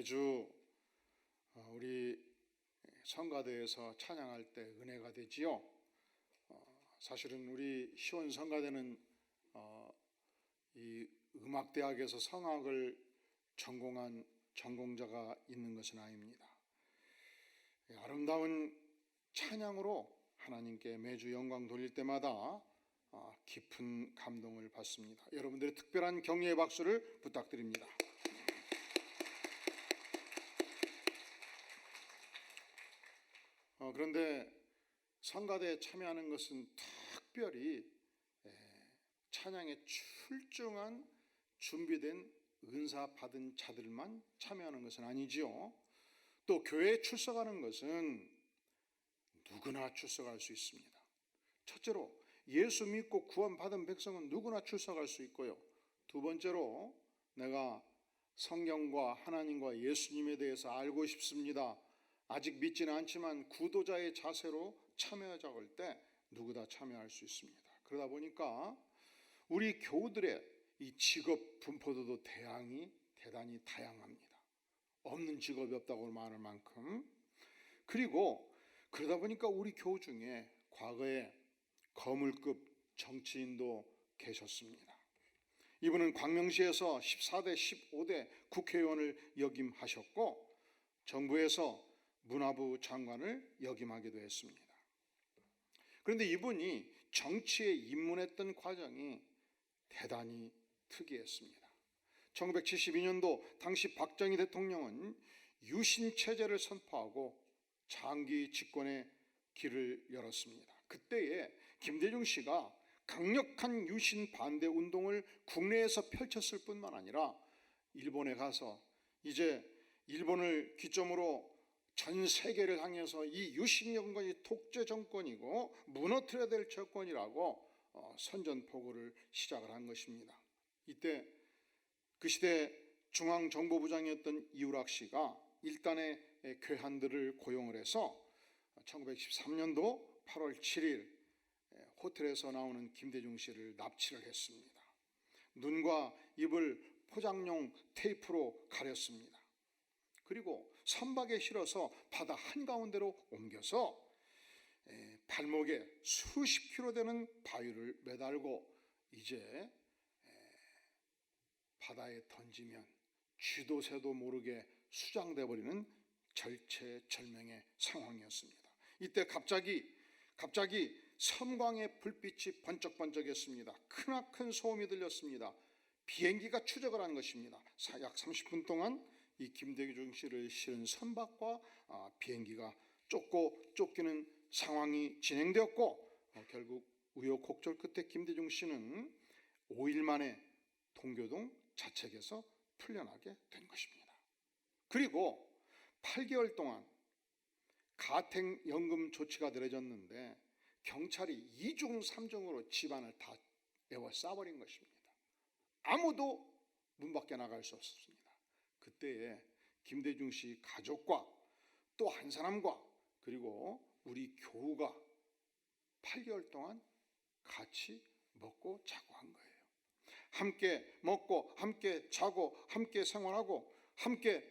매주 어, 우리 성가대에서 찬양할 때 은혜가 되지요. 어, 사실은 우리 시원 성가대는 어, 이 음악대학에서 성악을 전공한 전공자가 있는 것은 아닙니다. 예, 아름다운 찬양으로 하나님께 매주 영광 돌릴 때마다 아, 깊은 감동을 받습니다. 여러분들의 특별한 격려의 박수를 부탁드립니다. 어, 그런데 성가대에 참여하는 것은 특별히 에, 찬양에 출중한 준비된 은사 받은 자들만 참여하는 것은 아니지요. 또 교회에 출석하는 것은 누구나 출석할 수 있습니다. 첫째로 예수 믿고 구원받은 백성은 누구나 출석할 수 있고요. 두 번째로 내가 성경과 하나님과 예수님에 대해서 알고 싶습니다. 아직 믿지는 않지만 구도자의 자세로 참여하자고 할 때 누구 다 참여할 수 있습니다. 그러다 보니까 우리 교우들의 이 직업 분포도도 대항이 대단히 다양합니다. 없는 직업이 없다고 말할 만큼 그리고 그러다 보니까 우리 교우 중에 과거에 거물급 정치인도 계셨습니다. 이분은 광명시에서 14대 15대 국회의원을 역임하셨고 정부에서 문화부 장관을 역임하기도 했습니다. 그런데 이분이 정치에 입문했던 과정이 대단히 특이했습니다. 1972년도 당시 박정희 대통령은 유신 체제를 선포하고 장기 집권의 길을 열었습니다. 그때에 김대중 씨가 강력한 유신 반대 운동을 국내에서 펼쳤을 뿐만 아니라 일본에 가서 이제 일본을 기점으로 전 세계를 향해서 이 유신 정권이 독재 정권이고 무너뜨려야 될 정권이라고 어, 선전포고를 시작을 한 것입니다. 이때 그 시대 중앙정보부장이었던 이우락 씨가 일단의 괴한들을 고용을 해서 1913년도 8월 7일 호텔에서 나오는 김대중 씨를 납치를 했습니다. 눈과 입을 포장용 테이프로 가렸습니다. 그리고 선박에 실어서 바다 한가운데로 옮겨서 발목에 수십 킬로 되는 바위를 매달고 이제 바다에 던지면 쥐도 새도 모르게 수장돼 버리는 절체절명의 상황이었습니다. 이때 갑자기 갑자기 섬광의 불빛이 번쩍번쩍했습니다. 크나큰 소음이 들렸습니다. 비행기가 추적을 한 것입니다. 약 30분 동안 이 김대중 씨를 실은 선박과 아, 비행기가 쫓고 쫓기는 상황이 진행되었고 어, 결국 우여곡절 끝에 김대중 씨는 5일 만에 동교동 자책에서 풀려나게 된 것입니다. 그리고 8개월 동안 가택연금 조치가 내려졌는데 경찰이 2중 3중으로 집안을 다 에워 싸버린 것입니다. 아무도 문 밖에 나갈 수 없었습니다. 그때에 김대중 씨 가족과 또 한 사람과 그리고 우리 교우가 8개월 동안 같이 먹고 자고 한 거예요. 함께 먹고 함께 자고 함께 생활하고 함께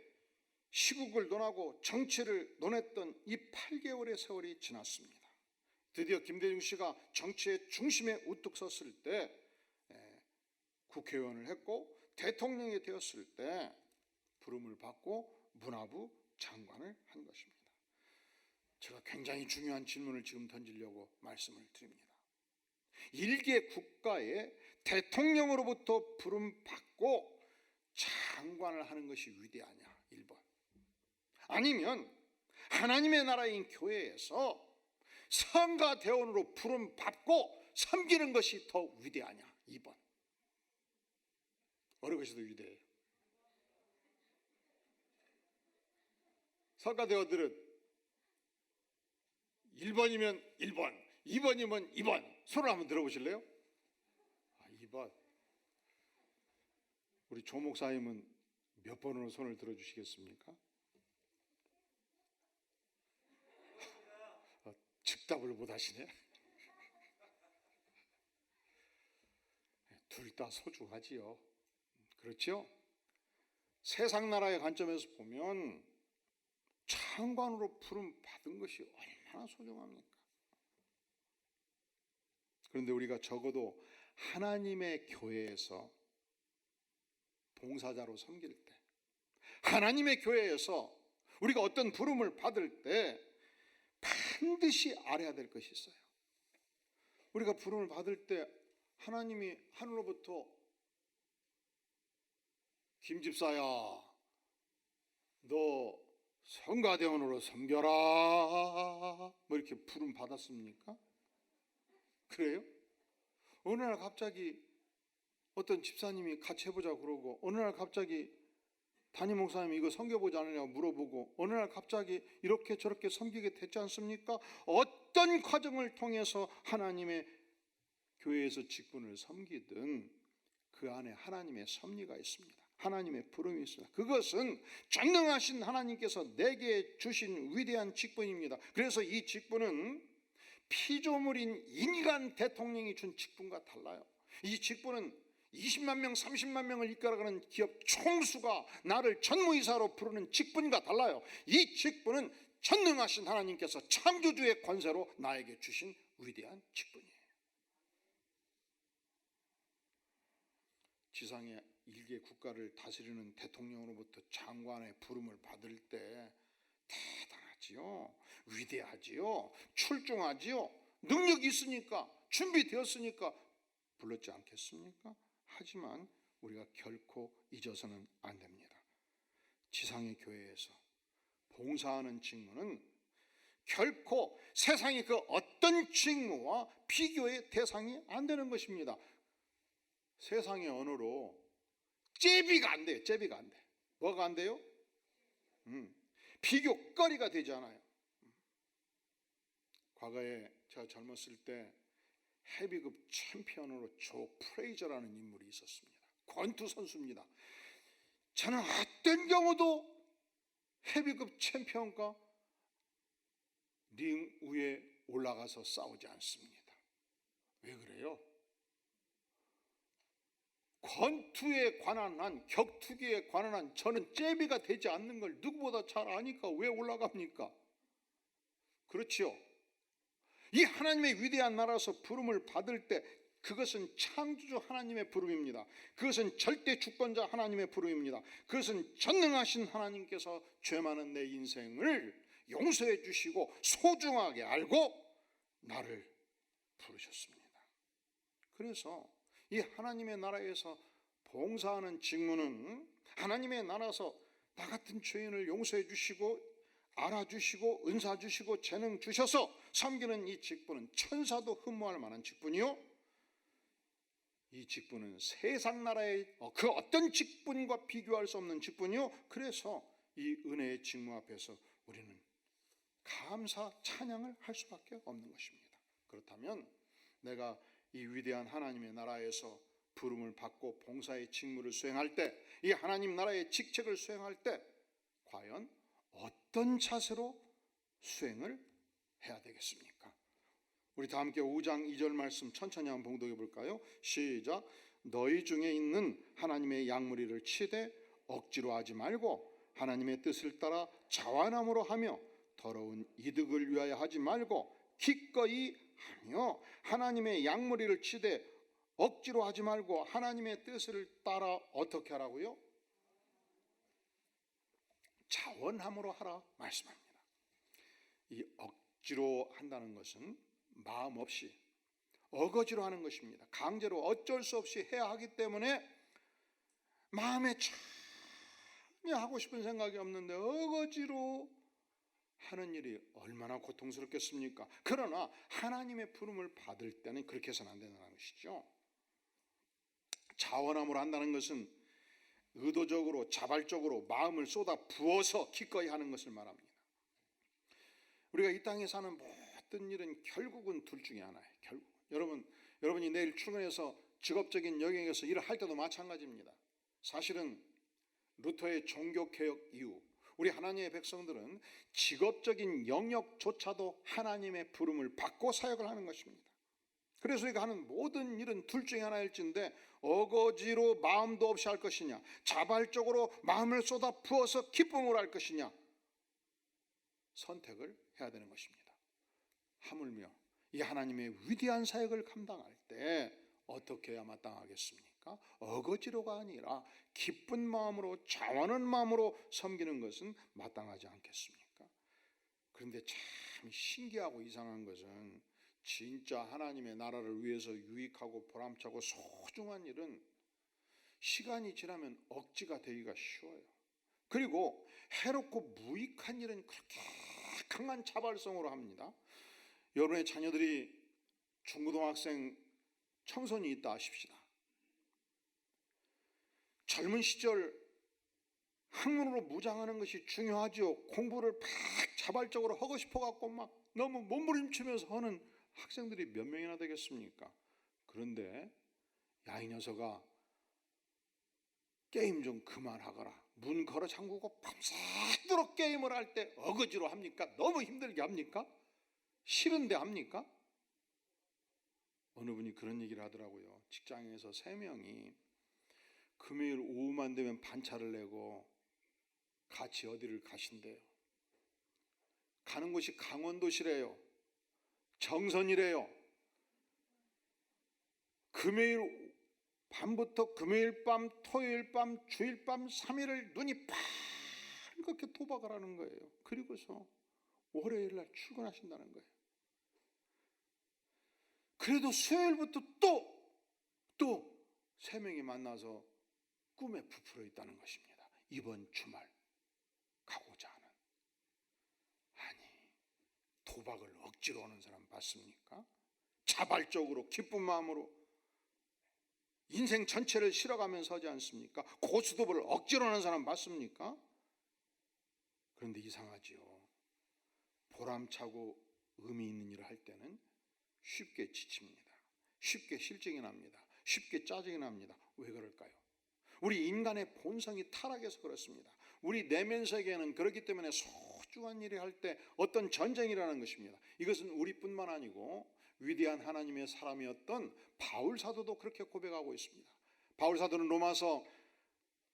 시국을 논하고 정치를 논했던 이 8개월의 세월이 지났습니다. 드디어 김대중 씨가 정치의 중심에 우뚝 섰을 때 국회의원을 했고 대통령이 되었을 때 부름을 받고 문화부 장관을 한 것입니다. 제가 굉장히 중요한 질문을 지금 던지려고 말씀을 드립니다. 일개 국가의 대통령으로부터 부름 받고 장관을 하는 것이 위대하냐? 1번. 아니면 하나님의 나라인 교회에서 성가 대원으로 부름 받고 섬기는 것이 더 위대하냐? 2번. 어느 것이 더 위대해요? 성가 대원들은 1번이면 1번, 2번이면 2번. 손을 한번 들어보실래요? 아, 2번. 우리 조 목사님은 몇 번으로 손을 들어주시겠습니까? 어, 즉답을 못 하시네. 둘 다 소중하지요. 그렇죠? 세상 나라의 관점에서 보면 장관으로 부름 받은 것이 얼마나 소중합니까? 그런데 우리가 적어도 하나님의 교회에서 봉사자로 섬길 때, 하나님의 교회에서 우리가 어떤 부름을 받을 때 반드시 알아야 될 것이 있어요. 우리가 부름을 받을 때 하나님이 하늘로부터 김 집사야, 너 성가대원으로 섬겨라. 뭐 이렇게 부름 받았습니까? 그래요? 어느 날 갑자기 어떤 집사님이 같이 해보자 그러고 어느 날 갑자기 담임 목사님이 이거 섬겨보지 않으냐고 물어보고 어느 날 갑자기 이렇게 저렇게 섬기게 됐지 않습니까? 어떤 과정을 통해서 하나님의 교회에서 직분을 섬기든 그 안에 하나님의 섭리가 있습니다. 하나님의 부름이 있습니다. 그것은 전능하신 하나님께서 내게 주신 위대한 직분입니다. 그래서 이 직분은 피조물인 인간 대통령이 준 직분과 달라요. 이 직분은 20만 명, 30만 명을 이끌어가는 기업 총수가 나를 전무이사로 부르는 직분과 달라요. 이 직분은 전능하신 하나님께서 창조주의 권세로 나에게 주신 위대한 직분이에요. 지상의 일개 국가를 다스리는 대통령으로부터 장관의 부름을 받을 때 대단하지요. 위대하지요. 출중하지요. 능력이 있으니까 준비되었으니까 불렀지 않겠습니까? 하지만 우리가 결코 잊어서는 안 됩니다. 지상의 교회에서 봉사하는 직무는 결코 세상의 그 어떤 직무와 비교의 대상이 안 되는 것입니다. 세상의 언어로 제비가 안 돼요. 제비가 안 돼. 뭐가 안 돼요? 음, 비교거리가 되지 않아요. 과거에 제가 젊었을 때 헤비급 챔피언으로 조 프레이저라는 인물이 있었습니다. 권투 선수입니다. 저는 어떤 경우도 헤비급 챔피언과 링 위에 올라가서 싸우지 않습니다. 왜 그래요? 권투에 관한 한 격투기에 관한 한 저는 제비가 되지 않는 걸 누구보다 잘 아니까 왜 올라갑니까? 그렇지요. 이 하나님의 위대한 나라에서 부름을 받을 때 그것은 창조주 하나님의 부름입니다. 그것은 절대 주권자 하나님의 부름입니다. 그것은 전능하신 하나님께서 죄 많은 내 인생을 용서해 주시고 소중하게 알고 나를 부르셨습니다. 그래서 이 하나님의 나라에서 봉사하는 직무는 하나님의 나라에서 나 같은 죄인을 용서해 주시고 알아주시고 은사 주시고 재능 주셔서 섬기는 이 직분은 천사도 흠모할 만한 직분이요. 이 직분은 세상 나라의 어, 그 어떤 직분과 비교할 수 없는 직분이요. 그래서 이 은혜의 직무 앞에서 우리는 감사 찬양을 할 수밖에 없는 것입니다. 그렇다면 내가 이 위대한 하나님의 나라에서 부름을 받고 봉사의 직무를 수행할 때, 이 하나님 나라의 직책을 수행할 때, 과연 어떤 자세로 수행을 해야 되겠습니까? 우리 다 함께 5장 2절 말씀 천천히 한번 봉독해 볼까요? 시작. 너희 중에 있는 하나님의 양무리를 치되 억지로 하지 말고 하나님의 뜻을 따라 자완함으로 하며 더러운 이득을 위하여 하지 말고 기꺼이 하며 하나님의 양무리를 치되 억지로 하지 말고 하나님의 뜻을 따라 어떻게 하라고요? 자원함으로 하라 말씀합니다. 이 억지로 한다는 것은 마음 없이 어거지로 하는 것입니다. 강제로 어쩔 수 없이 해야 하기 때문에 마음에 전혀 하고 싶은 생각이 없는데 어거지로 하는 일이 얼마나 고통스럽겠습니까? 그러나 하나님의 부름을 받을 때는 그렇게 해서는 안 된다는 것이죠. 자원함으로 한다는 것은 의도적으로 자발적으로 마음을 쏟아 부어서 기꺼이 하는 것을 말합니다. 우리가 이 땅에 사는 모든 일은 결국은 둘 중에 하나예요. 결국 여러분 여러분이 내일 출근해서 직업적인 영역에서 일을 할 때도 마찬가지입니다. 사실은 루터의 종교 개혁 이후 우리 하나님의 백성들은 직업적인 영역조차도 하나님의 부름을 받고 사역을 하는 것입니다. 그래서 우리가 하는 모든 일은 둘 중에 하나일진데 어거지로 마음도 없이 할 것이냐 자발적으로 마음을 쏟아 부어서 기쁨으로 할 것이냐 선택을 해야 되는 것입니다. 하물며 이 하나님의 위대한 사역을 감당할 때 어떻게 해야 마땅하겠습니까? 어거지로가 아니라 기쁜 마음으로 자원한 마음으로 섬기는 것은 마땅하지 않겠습니까? 그런데 참 신기하고 이상한 것은 진짜 하나님의 나라를 위해서 유익하고 보람차고 소중한 일은 시간이 지나면 억지가 되기가 쉬워요. 그리고 해롭고 무익한 일은 그렇게 강한 자발성으로 합니다. 여러분의 자녀들이 중고등학생 청소년이 있다 하십시다. 젊은 시절 학문으로 무장하는 것이 중요하죠. 공부를 막 자발적으로 하고 싶어 갖고 막 너무 몸부림치면서 하는 학생들이 몇 명이나 되겠습니까? 그런데 야 이 녀석아 게임 좀 그만하거라. 문 걸어 잠그고 밤새도록 게임을 할 때 어거지로 합니까? 너무 힘들게 합니까? 싫은데 합니까? 어느 분이 그런 얘기를 하더라고요. 직장에서 세 명이 금요일 오후만 되면 반차를 내고 같이 어디를 가신대요. 가는 곳이 강원도시래요. 정선이래요. 금요일 밤부터 금요일 밤, 토요일 밤, 주일 밤 3일을 눈이 빨갛게 도박을 하는 거예요. 그리고서 월요일 날 출근하신다는 거예요. 그래도 수요일부터 또 또 세 명이 만나서 꿈에 부풀어 있다는 것입니다. 이번 주말 가고자 하는 아니 도박을 억지로 하는 사람 봤습니까? 자발적으로 기쁜 마음으로 인생 전체를 실어가면서 하지 않습니까? 고수도를 억지로 하는 사람 봤습니까? 그런데 이상하지요. 보람차고 의미 있는 일을 할 때는 쉽게 지칩니다. 쉽게 실증이 납니다. 쉽게 짜증이 납니다. 왜 그럴까요? 우리 인간의 본성이 타락해서 그렇습니다. 우리 내면 세계는 그렇기 때문에 소중한 일을 할때 어떤 전쟁이라는 것입니다. 이것은 우리뿐만 아니고 위대한 하나님의 사람이었던 바울 사도도 그렇게 고백하고 있습니다. 바울 사도는 로마서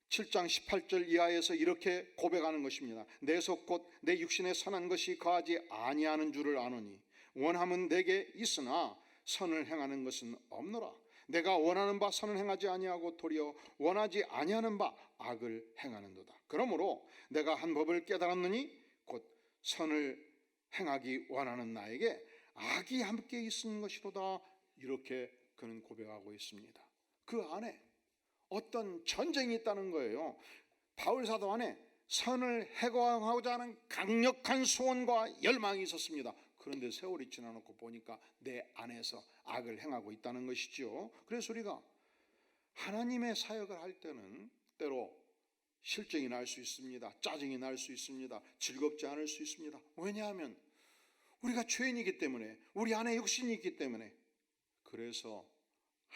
7장 18절 이하에서 이렇게 고백하는 것입니다. 내 속 곧 내 육신에 선한 것이 거하지 아니하는 줄을 아노니 원함은 내게 있으나 선을 행하는 것은 없노라. 내가 원하는 바 선을 행하지 아니하고 도리어 원하지 아니하는 바 악을 행하는도다. 그러므로 내가 한 법을 깨달았느니 곧 선을 행하기 원하는 나에게 악이 함께 있는 것이로다. 이렇게 그는 고백하고 있습니다. 그 안에 어떤 전쟁이 있다는 거예요. 바울 사도 안에 선을 해고하고자 하는 강력한 소원과 열망이 있었습니다. 그런데 세월이 지나놓고 보니까 내 안에서 악을 행하고 있다는 것이죠. 그래서 우리가 하나님의 사역을 할 때는 때로 실증이 날 수 있습니다. 짜증이 날 수 있습니다. 즐겁지 않을 수 있습니다. 왜냐하면 우리가 죄인이기 때문에 우리 안에 육신이 있기 때문에 그래서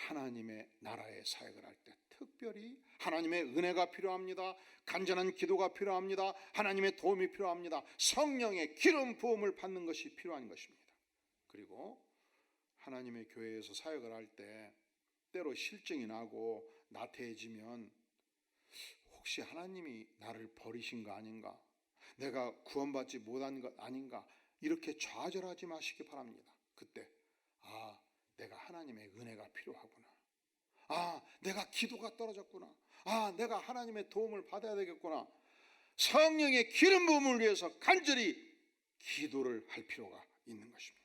하나님의 나라의 사역을 할 때 특별히 하나님의 은혜가 필요합니다. 간절한 기도가 필요합니다. 하나님의 도움이 필요합니다. 성령의 기름 부음을 받는 것이 필요한 것입니다. 그리고 하나님의 교회에서 사역을 할 때 때로 실증이 나고 나태해지면 혹시 하나님이 나를 버리신 거 아닌가? 내가 구원받지 못한 것 아닌가? 이렇게 좌절하지 마시기 바랍니다. 그때 아, 내가 하나님의 은혜가 필요하구나. 아, 내가 기도가 떨어졌구나. 아, 내가 하나님의 도움을 받아야 되겠구나. 성령의 기름 부음을 위해서 간절히 기도를 할 필요가 있는 것입니다.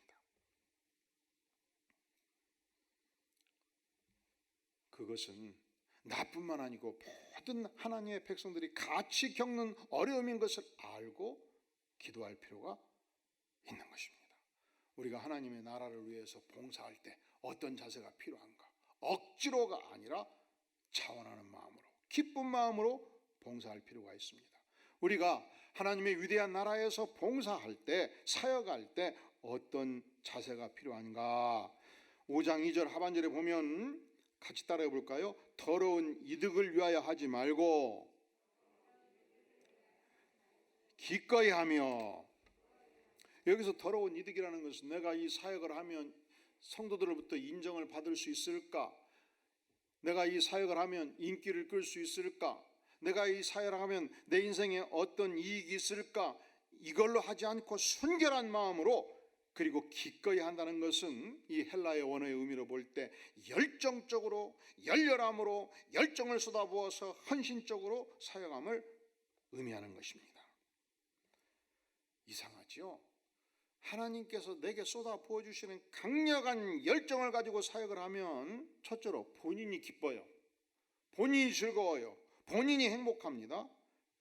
그것은 나뿐만 아니고 모든 하나님의 백성들이 같이 겪는 어려움인 것을 알고 기도할 필요가 있는 것입니다. 우리가 하나님의 나라를 위해서 봉사할 때 어떤 자세가 필요한가? 억지로가 아니라 자원하는 마음으로, 기쁜 마음으로 봉사할 필요가 있습니다. 우리가 하나님의 위대한 나라에서 봉사할 때, 사역할 때 어떤 자세가 필요한가? 5장 2절 하반절에 보면 같이 따라해 볼까요? 더러운 이득을 위하여 하지 말고 기꺼이 하며 여기서 더러운 이득이라는 것은 내가 이 사역을 하면 성도들로부터 인정을 받을 수 있을까? 내가 이 사역을 하면 인기를 끌 수 있을까? 내가 이 사역을 하면 내 인생에 어떤 이익이 있을까? 이걸로 하지 않고 순결한 마음으로 그리고 기꺼이 한다는 것은 이 헬라의 원어의 의미로 볼 때 열정적으로 열렬함으로 열정을 쏟아부어서 헌신적으로 사역함을 의미하는 것입니다. 이상하지요? 하나님께서 내게 쏟아 부어 주시는 강력한 열정을 가지고 사역을 하면 첫째로 본인이 기뻐요. 본인이 즐거워요. 본인이 행복합니다.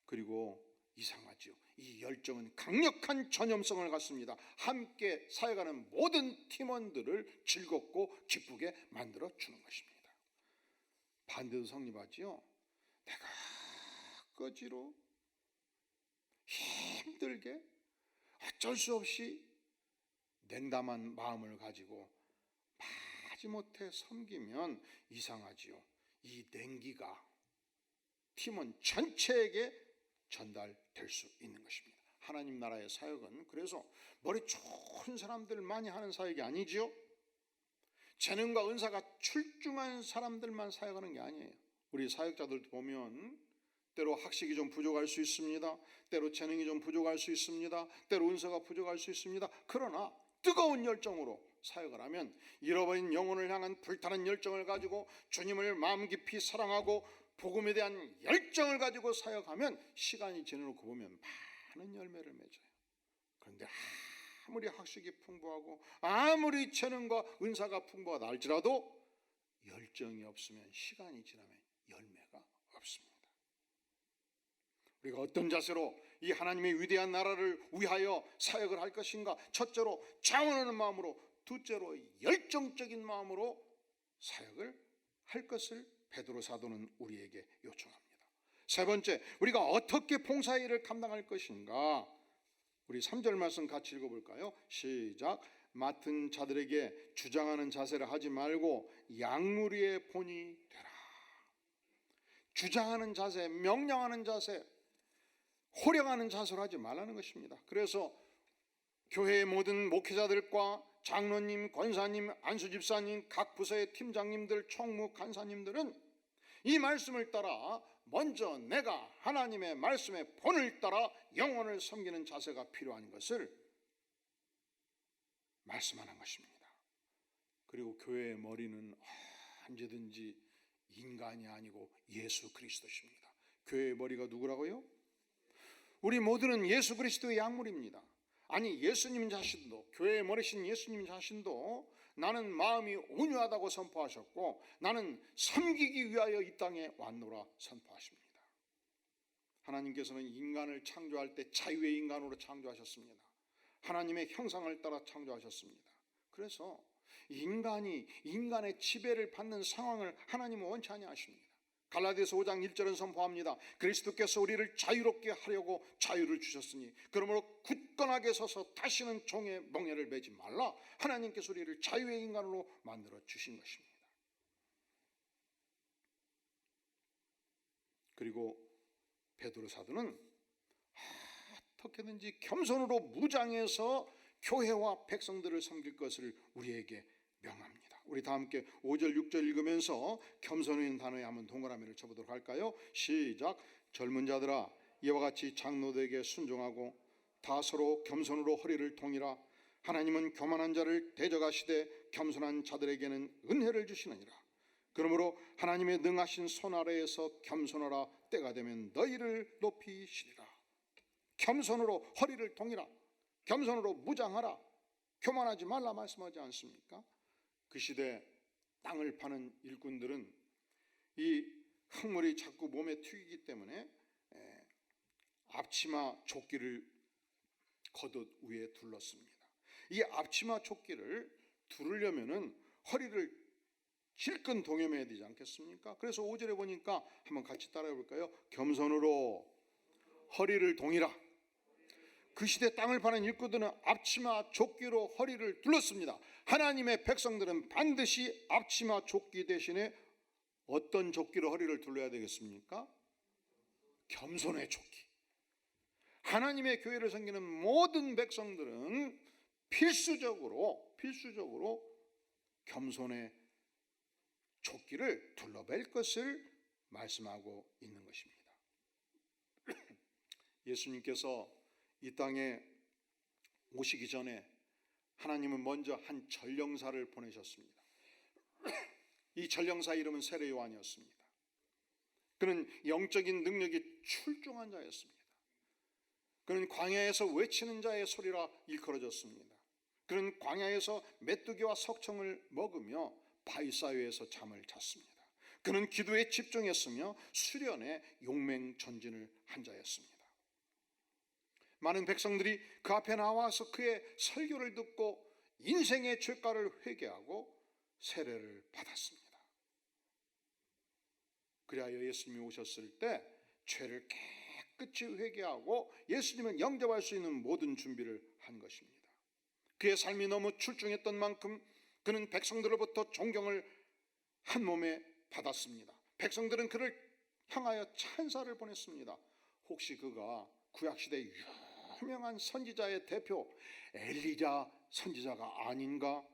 그리고 이상하지요. 이 열정은 강력한 전염성을 갖습니다. 함께 사역하는 모든 팀원들을 즐겁고 기쁘게 만들어 주는 것입니다. 반대도 성립하지요. 내가 거지로 힘들게 어쩔 수 없이 냉담한 마음을 가지고 마지못해 섬기면 이상하지요. 이 냉기가 팀원 전체에게 전달될 수 있는 것입니다. 하나님 나라의 사역은 그래서 머리 좋은 사람들 많이 하는 사역이 아니지요. 재능과 은사가 출중한 사람들만 사역하는 게 아니에요. 우리 사역자들도 보면 때로 학식이 좀 부족할 수 있습니다. 때로 재능이 좀 부족할 수 있습니다. 때로 은사가 부족할 수 있습니다. 그러나 뜨거운 열정으로 사역을 하면 잃어버린 영혼을 향한 불타는 열정을 가지고 주님을 마음 깊이 사랑하고 복음에 대한 열정을 가지고 사역하면 시간이 지나고 보면 많은 열매를 맺어요. 그런데 아무리 학식이 풍부하고 아무리 재능과 은사가 풍부하다 할지라도 열정이 없으면 시간이 지나면 열매가 없습니다. 우리가 어떤 자세로 이 하나님의 위대한 나라를 위하여 사역을 할 것인가? 첫째로 자원하는 마음으로, 둘째로 열정적인 마음으로 사역을 할 것을 베드로 사도는 우리에게 요청합니다. 세 번째, 우리가 어떻게 봉사 일을 감당할 것인가? 우리 3절 말씀 같이 읽어 볼까요? 시작. 맡은 자들에게 주장하는 자세를 하지 말고 양무리의 본이 되라. 주장하는 자세, 명령하는 자세, 호령하는 자세를 하지 말라는 것입니다. 그래서 교회의 모든 목회자들과 장로님, 권사님, 안수집사님, 각 부서의 팀장님들, 총무, 간사님들은 이 말씀을 따라 먼저 내가 하나님의 말씀의 본을 따라 영혼을 섬기는 자세가 필요한 것을 말씀하는 것입니다. 그리고 교회의 머리는 언제든지 인간이 아니고 예수 그리스도십니다. 교회의 머리가 누구라고요? 우리 모두는 예수 그리스도의 약물입니다. 아니 예수님 자신도 교회의 머리신 예수님 자신도 나는 마음이 온유하다고 선포하셨고 나는 섬기기 위하여 이 땅에 왔노라 선포하십니다. 하나님께서는 인간을 창조할 때 자유의 인간으로 창조하셨습니다. 하나님의 형상을 따라 창조하셨습니다. 그래서 인간이 인간의 지배를 받는 상황을 하나님은 원치 아니하십니다. 갈라디아서 5장 1절은 선포합니다. 그리스도께서 우리를 자유롭게 하려고 자유를 주셨으니 그러므로 굳건하게 서서 다시는 종의 멍에를 매지 말라. 하나님께서 우리를 자유의 인간으로 만들어 주신 것입니다. 그리고 베드로 사도는 어떻게든지 겸손으로 무장해서 교회와 백성들을 섬길 것을 우리에게 명합니다. 우리 다 함께 5절 6절 읽으면서 겸손인 단어에 한번 동그라미를 쳐보도록 할까요? 시작. 젊은 자들아 이와 같이 장로들에게 순종하고 다 서로 겸손으로 허리를 동이라 하나님은 교만한 자를 대적하시되 겸손한 자들에게는 은혜를 주시느니라. 그러므로 하나님의 능하신 손 아래에서 겸손하라. 때가 되면 너희를 높이시리라. 겸손으로 허리를 동이라 겸손으로 무장하라. 교만하지 말라 말씀하지 않습니까? 그 시대 땅을 파는 일꾼들은 이 흙물이 자꾸 몸에 튀기기 때문에 앞치마 조끼를 겉옷 위에 둘렀습니다. 이 앞치마 조끼를 두르려면은 허리를 질끈 동여매야 되지 않겠습니까? 그래서 5절에 보니까 한번 같이 따라해 볼까요? 겸손으로 허리를 동이라. 그 시대 땅을 파는 일꾼들은 앞치마 조끼로 허리를 둘렀습니다. 하나님의 백성들은 반드시 앞치마 조끼 대신에 어떤 조끼로 허리를 둘러야 되겠습니까? 겸손의 조끼. 하나님의 교회를 섬기는 모든 백성들은 필수적으로 필수적으로 겸손의 조끼를 둘러맬 것을 말씀하고 있는 것입니다. 예수님께서 이 땅에 오시기 전에 하나님은 먼저 한 전령사를 보내셨습니다. 이 전령사 이름은 세례 요한이었습니다. 그는 영적인 능력이 출중한 자였습니다. 그는 광야에서 외치는 자의 소리라 일컬어졌습니다. 그는 광야에서 메뚜기와 석청을 먹으며 바위사위에서 잠을 잤습니다. 그는 기도에 집중했으며 수련에 용맹 전진을 한 자였습니다. 많은 백성들이 그 앞에 나와서 그의 설교를 듣고 인생의 죄가를 회개하고 세례를 받았습니다. 그리하여 예수님이 오셨을 때 죄를 깨끗이 회개하고 예수님을 영접할 수 있는 모든 준비를 한 것입니다. 그의 삶이 너무 출중했던 만큼 그는 백성들로부터 존경을 한 몸에 받았습니다. 백성들은 그를 향하여 찬사를 보냈습니다. 혹시 그가 구약시대 유명한 선지자의 대표 엘리자 선지자가 아닌가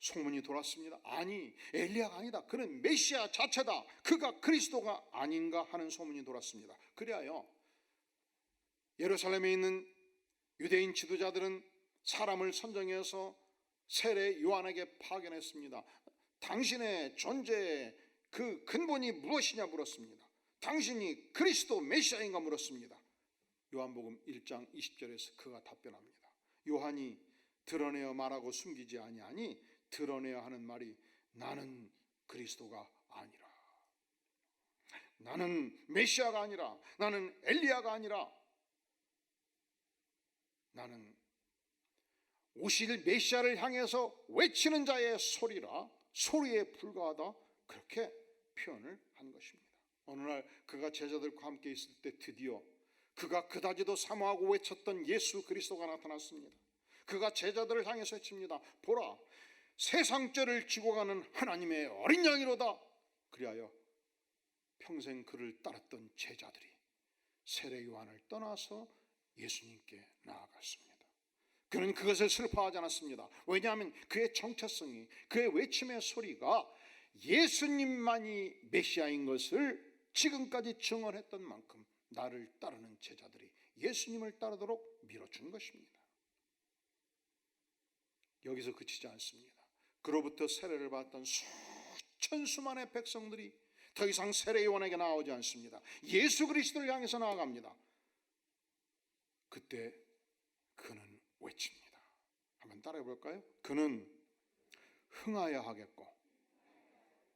소문이 돌았습니다. 아니, 엘리야가 아니다. 그는 메시아 자체다. 그가 그리스도가 아닌가 하는 소문이 돌았습니다. 그리하여 예루살렘에 있는 유대인 지도자들은 사람을 선정해서 세례 요한에게 파견했습니다. 당신의 존재의 그 근본이 무엇이냐 물었습니다. 당신이 그리스도 메시아인가 물었습니다. 요한복음 1장 20절에서 그가 답변합니다. 요한이 드러내어 말하고 숨기지 아니하니 드러내야 하는 말이 나는 그리스도가 아니라 나는 메시아가 아니라 나는 엘리야가 아니라 나는 오실 메시아를 향해서 외치는 자의 소리라 소리에 불과하다 그렇게 표현을 한 것입니다. 어느 날 그가 제자들과 함께 있을 때 드디어 그가 그다지도 사모하고 외쳤던 예수 그리스도가 나타났습니다. 그가 제자들을 향해서 외칩니다. 보라 세상죄를 지고 가는 하나님의 어린 양이로다. 그리하여 평생 그를 따랐던 제자들이 세례 요한을 떠나서 예수님께 나아갔습니다. 그는 그것을 슬퍼하지 않았습니다. 왜냐하면 그의 정체성이 그의 외침의 소리가 예수님만이 메시아인 것을 지금까지 증언했던 만큼 나를 따르는 제자들이 예수님을 따르도록 밀어준 것입니다. 여기서 그치지 않습니다. 그로부터 세례를 받던 수천 수만의 백성들이 더 이상 세례 요한에게 나오지 않습니다. 예수 그리스도를 향해서 나아갑니다. 그때 그는 외칩니다. 한번 따라해 볼까요? 그는 흥하여 하겠고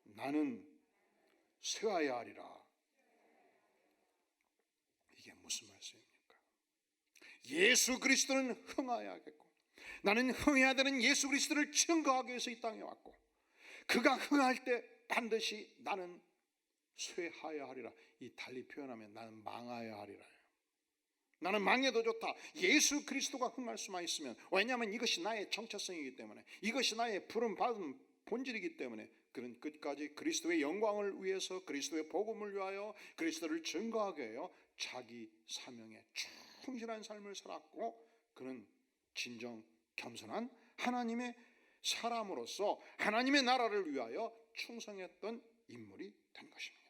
나는 쇠하여 하리라. 이게 무슨 말씀입니까? 예수 그리스도는 흥하여 하겠고 나는 흥해야 되는 예수 그리스도를 증거하기 위해서 이 땅에 왔고 그가 흥할 때 반드시 나는 쇠하여 하리라. 이 달리 표현하면 나는 망하여 하리라. 나는 망해도 좋다. 예수 그리스도가 흥할 수만 있으면 왜냐하면 이것이 나의 정체성이기 때문에 이것이 나의 부름 받은 본질이기 때문에 그는 끝까지 그리스도의 영광을 위해서 그리스도의 복음을 위하여 그리스도를 증거하게 해요. 자기 사명에 충실한 삶을 살았고 그는 진정 겸손한 하나님의 사람으로서 하나님의 나라를 위하여 충성했던 인물이 된 것입니다.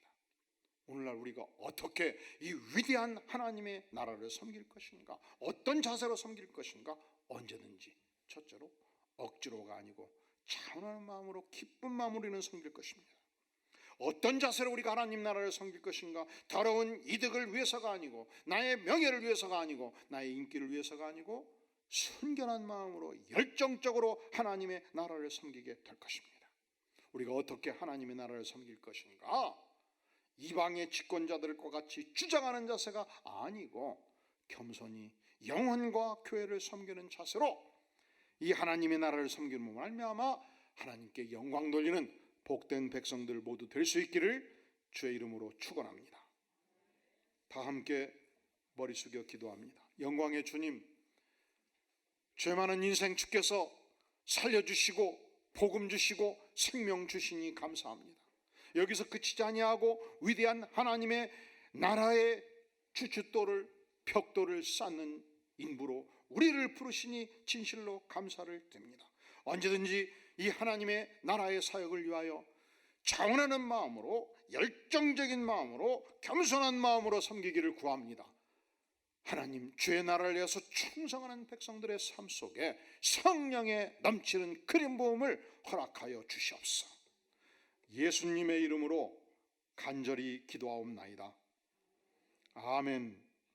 오늘날 우리가 어떻게 이 위대한 하나님의 나라를 섬길 것인가, 어떤 자세로 섬길 것인가, 언제든지 첫째로 억지로가 아니고 차분한 마음으로 기쁜 마음으로 우리는 섬길 것입니다. 어떤 자세로 우리가 하나님 나라를 섬길 것인가? 더러운 이득을 위해서가 아니고 나의 명예를 위해서가 아니고 나의 인기를 위해서가 아니고 순결한 마음으로 열정적으로 하나님의 나라를 섬기게 될 것입니다. 우리가 어떻게 하나님의 나라를 섬길 것인가? 이방의 집권자들과 같이 주장하는 자세가 아니고 겸손히 영혼과 교회를 섬기는 자세로 이 하나님의 나라를 섬기는 말미암아 하나님께 영광 돌리는 복된 백성들 모두 될 수 있기를 주의 이름으로 축원합니다. 다 함께 머리 숙여 기도합니다. 영광의 주님 죄 많은 인생 주께서 살려주시고 복음 주시고 생명 주시니 감사합니다. 여기서 그치지 아니하고 위대한 하나님의 나라의 주춧돌을 벽돌을 쌓는 인부로 우리를 부르시니 진실로 감사를 드립니다. 언제든지 이 하나님의 나라의 사역을 위하여 자원하는 마음으로 열정적인 마음으로 겸손한 마음으로 섬기기를 구합니다. 하나님 주의 나라를 위해서 충성하는 백성들의 삶 속에 성령의 넘치는 그림 부음을 허락하여 주시옵소서. 예수님의 이름으로 간절히 기도하옵나이다. 아멘.